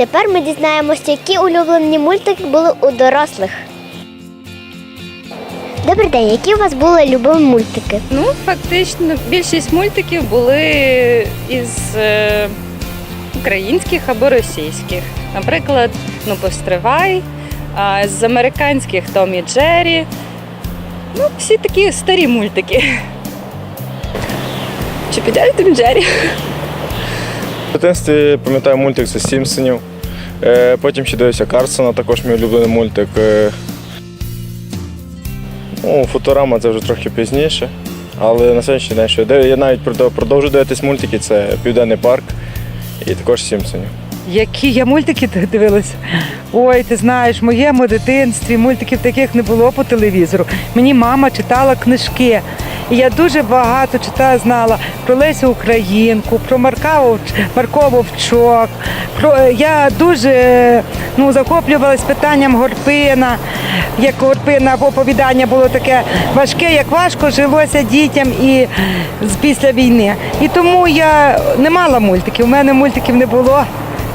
Тепер ми дізнаємося, які улюблені мультики були у дорослих. Добрий день, які у вас були любимі мультики? Ну, фактично, більшість мультиків були із е, українських або російських. Наприклад, ну, Постривай, а з американських Том і Джері. Ну, всі такі старі мультики. Чи піде Том і Джері? В дитинстві пам'ятаю мультик з Сімпсонів. Е, Потім ще дивився Карсона, також мій улюблений мультик. Е, Ну, Футурама це вже трохи пізніше. Але на сьогоднішній день, що я навіть продов- продовжую дивитись мультики, це Південний парк і також Сімпсонів. Які я мультики дивилася? Ой, ти знаєш, в моєму дитинстві мультиків таких не було по телевізору. Мені мама читала книжки. І я дуже багато читала, знала про Лесю Українку, про Марка Марко Вовчок. Про, е, я дуже ну, захоплювалась питанням Горпина. Як Горпина оповідання було таке важке, як важко жилося дітям і після війни. І тому я не мала мультиків. У мене мультиків не було.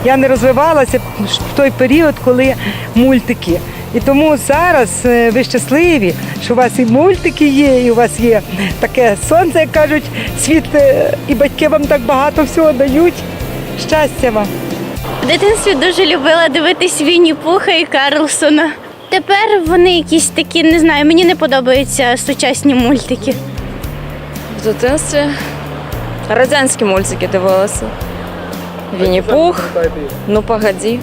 Я не розвивалася в той період, коли мультики. І тому зараз е, ви щасливі, що у вас і мультики є, і у вас є таке сонце, як кажуть, світ, е, і батьки вам так багато всього дають. Щастя вам! В дитинстві дуже любила дивитись Вінні Пуха і Карлсона. Тепер вони якісь такі, не знаю, мені не подобаються сучасні мультики. В дитинстві радянські мультики дивилася. Вінні Пух, ну погоді.